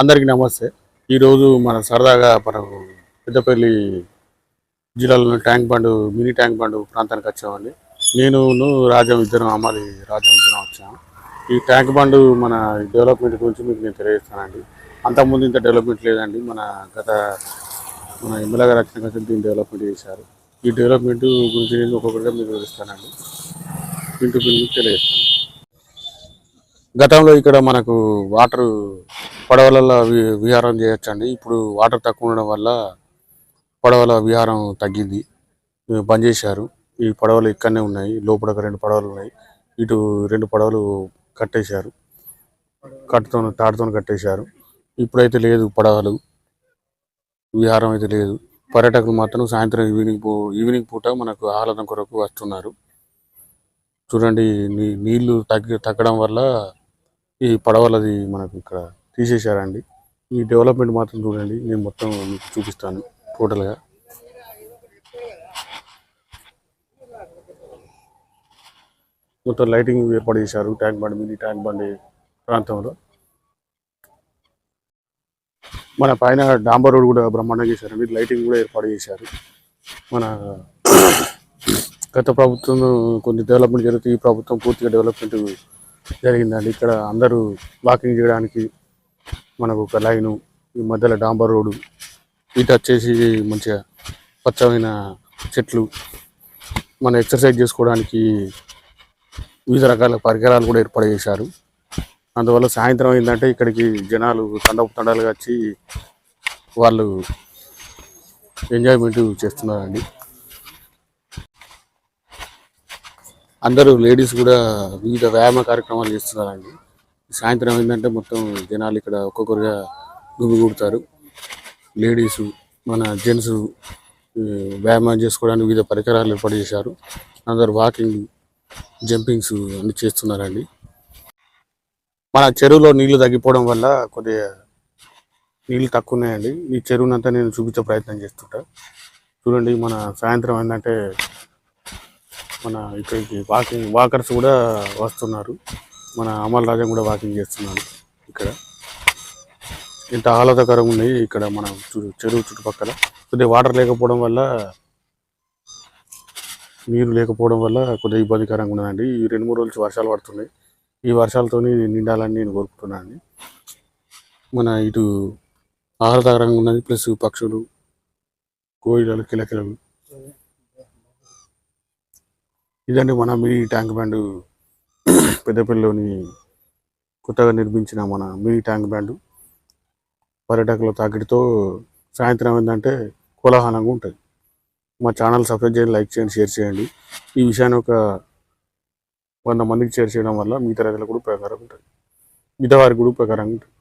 అందరికీ నమస్తే. ఈరోజు మన సరదాగా మనకు పెద్దపల్లి జిల్లాలోని tank bund mini tank bund ప్రాంతానికి వచ్చామండి. నేను రాజం ఇద్దరం అమ్మాలి రాజం ఇద్దరం వచ్చాము ఈ ట్యాంక్ బండ్ మన డెవలప్మెంట్ గురించి మీకు నేను తెలియజేస్తానండి. అంతకుముందు ఇంత డెవలప్మెంట్ లేదండి. మన గత మన ఎమ్మెల్యే గారు వచ్చిన కదా దీన్ని డెవలప్మెంట్ చేశారు. ఈ డెవలప్మెంట్ గురించి నేను ఒక్కొక్కటిగా మీకు వివరిస్తానండి. ఇంటూ మీకు తెలియజేస్తాను. గతంలో ఇక్కడ మనకు వాటర్ పడవలలో వి- విహారం చేయొచ్చండి. ఇప్పుడు వాటర్ తక్కువ ఉండడం వల్ల పడవల విహారం తగ్గింది. బంద్ చేశారు. ఈ పడవలు ఇక్కడనే ఉన్నాయి. లోపల రెండు పడవలు ఉన్నాయి. ఇటు రెండు పడవలు కట్టేశారు. కట్టుతో తాడుతో కట్టేశారు. ఇప్పుడైతే లేదు పడవలు. విహారం అయితే లేదు. పర్యాటకులు మాత్రం సాయంత్రం ఈవినింగ్ పూ ఈవినింగ్ పూట మనకు ఆహ్లాదం కొరకు వస్తున్నారు. చూడండి నీ నీళ్ళు తగ్గి తగ్గడం వల్ల ఈ పడవలది మనకు ఇక్కడ తీసేశారండి. ఈ డెవలప్మెంట్ మాత్రం చూడండి నేను మొత్తం మీకు చూపిస్తాను టోటల్గా. మొత్తం లైటింగ్ ఏర్పాటు చేశారు ట్యాంక్ బండ్ మినీ ట్యాంక్ బండి ప్రాంతంలో. మన పైన డాంబర్ రోడ్ కూడా బ్రహ్మాండంగా చేశారండి లైటింగ్ కూడా ఏర్పాటు చేశారు. మన గత ప్రభుత్వం కొన్ని డెవలప్మెంట్ జరుగుతుంది ఈ ప్రభుత్వం పూర్తిగా డెవలప్మెంట్ జరిగిందండి. ఇక్కడ అందరూ వాకింగ్ చేయడానికి మనకు ఒక లైను ఈ మధ్యలో డాంబర్ రోడ్డు ఇటు వచ్చేసి మంచిగా పచ్చమైన చెట్లు. మన ఎక్సర్సైజ్ చేసుకోవడానికి వివిధ రకాల పరికరాలు కూడా ఏర్పాటు చేశారు. అందువల్ల సాయంత్రం అయిందంటే ఇక్కడికి జనాలు తండపు తండాలుగా వచ్చి వాళ్ళు ఎంజాయ్మెంట్ చేస్తున్నారండి. అందరూ లేడీస్ కూడా వివిధ వ్యాయామ కార్యక్రమాలు చేస్తున్నారండి. సాయంత్రం ఏంటంటే మొత్తం జనాలు ఇక్కడ ఒక్కొక్కరుగా గుమిగూడతారు లేడీసు మన జెంట్స్ వ్యాయామం చేసుకోవడానికి వివిధ పరికరాలు ఏర్పాటు చేశారు. అందరు వాకింగ్ జంపింగ్స్ అన్ని చేస్తున్నారండి. మన చెరువులో నీళ్ళు తగ్గిపోవడం వల్ల కొద్దిగా నీళ్ళు తక్కువ ఉన్నాయండి ఈ చెరువునంతా నేను చూపించే ప్రయత్నం చేస్తుంటా. చూడండి మన సాయంత్రం ఏంటంటే మన ఇక్కడికి వాకింగ్ వాకర్స్ కూడా వస్తున్నారు. మన అమల్ రాజం కూడా వాకింగ్ చేస్తున్నాను ఇక్కడ. ఇంత ఆహ్లాదకరంగా ఉన్నాయి ఇక్కడ మన చెరువు చుట్టుపక్కల. కొద్దిగా వాటర్ లేకపోవడం వల్ల నీరు లేకపోవడం వల్ల కొద్దిగా ఇబ్బందికరంగా ఉన్నదండి. ఈ రెండు మూడు రోజులు వర్షాలు పడుతున్నాయి. ఈ వర్షాలతో నిండాలని నేను కోరుకుంటున్నాను మన ఇటు ఆహ్లాదకరంగా ఉన్నది. ప్లస్ పక్షులు కోయిలలు కిలకిలలు. ఇదండి మన మీ ట్యాంక్ బ్యాండ్ పెద్దపల్లిలోని కొత్తగా నిర్మించిన మన మినీ ట్యాంక్ బ్యాండ్ పర్యాటకుల తాకిడితో సాయంత్రం ఏంటంటే కోలాహలంగా ఉంటుంది. మా ఛానల్ సబ్స్క్రైబ్ చేయండి లైక్ చేయండి షేర్ చేయండి. ఈ విషయాన్ని ఒక వంద మందికి షేర్ చేయడం వల్ల మిగతా రైతులకు కూడా ఉపయోగకరంగా ఉంటుంది. మిగతా వారికి కూడా ఉపయోగకరంగా ఉంటుంది.